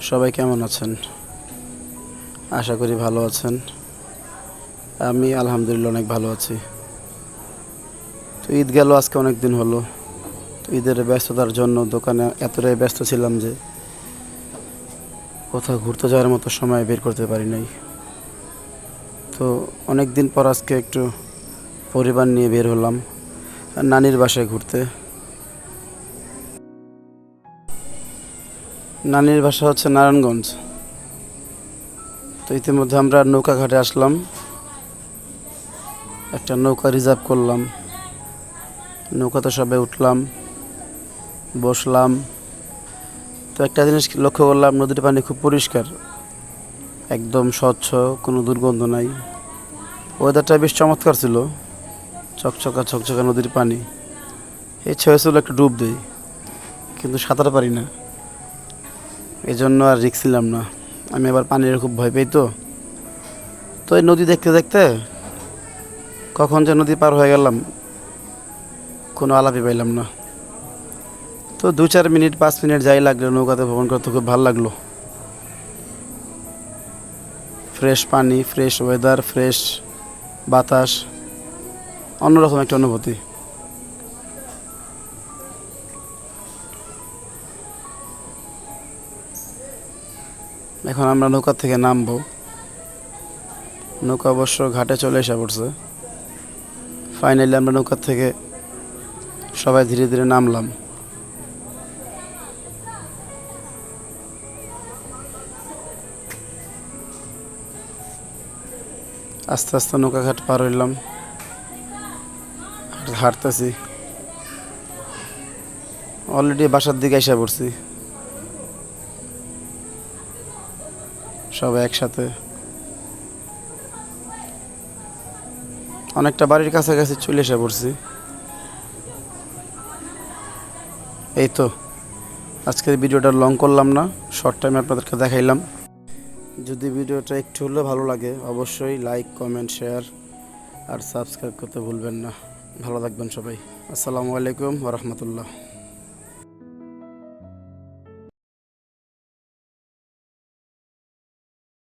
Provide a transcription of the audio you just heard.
সবাই কেমন আছেন? আশা করি ভালো আছেন। আমি আলহামদুলিল্লাহ অনেক ভালো আছি। তো ঈদ গেল, আজকে অনেক দিন হলো। তো ঈদের ব্যস্ততার জন্য দোকানে এতটাই ব্যস্ত ছিলাম যে কোথাও ঘুরতে যাওয়ার মতো সময় বের করতে পারি নাই। তো অনেক দিন পর আজকে একটু পরিবার নিয়ে বের হলাম নানির বাসায় ঘুরতে। নানির বাসা হচ্ছে নারায়ণগঞ্জ। তো ইতিমধ্যে আমরা নৌকা ঘাটে আসলাম। একটা নৌকা রিজার্ভ করলাম। নৌকাতে সবে উঠলাম, বসলাম। তো একটা জিনিস লক্ষ্য করলাম, নদীর পানি খুব পরিষ্কার। একদম স্বচ্ছ, কোনো দুর্গন্ধ নাই। ওয়েদারটা বেশ চমৎকার ছিল। চকচকা চকচকা নদীর পানি। ইচ্ছে হয়েছিল একটু ডুব দিই, কিন্তু সাঁতার পারি না। এই জন্য আর রিক্স ছিলাম না। আমি আবার পানির খুব ভয় পাই তো। তো এই নদী দেখতে দেখতে কখন যে নদী পার হয়ে গেলাম, কোনো আলাপই পাইলাম না। তো দু চার মিনিট, পাঁচ মিনিট যাই লাগল, নৌকাতে ভ্রমণ করতে খুব ভালো লাগল। ফ্রেশ পানি ফ্রেশ ওয়েদার ফ্রেশ বাতাস, অন্যরকম একটা অনুভূতি। এখন আমরা নৌকা থেকে নামবো। নৌকা অবশ্য ঘাটে চলে এসে পড়ছে। ফাইনালি আমরা নৌকা থেকে সবাই ধীরে ধীরে নামলাম। আস্তে আস্তে নৌকা ঘাট পার হইলাম। হাঁটতেছি। অলরেডি বাসার দিকে এসে পড়ছি। সবাই একসাথে। অনেকটা বাড়ির কাছাকাছি চলে এসে পড়ছি। এই তো, আজকের ভিডিওটা লং করলাম না শর্ট টাইমে আপনাদেরকে দেখাইলাম। যদি ভিডিওটা একটু হলেও ভালো লাগে, অবশ্যই লাইক কমেন্ট শেয়ার আর সাবস্ক্রাইব করতে ভুলবেন না। ভালো থাকবেন সবাই। আসসালামু আলাইকুম রহমতুল্লাহ।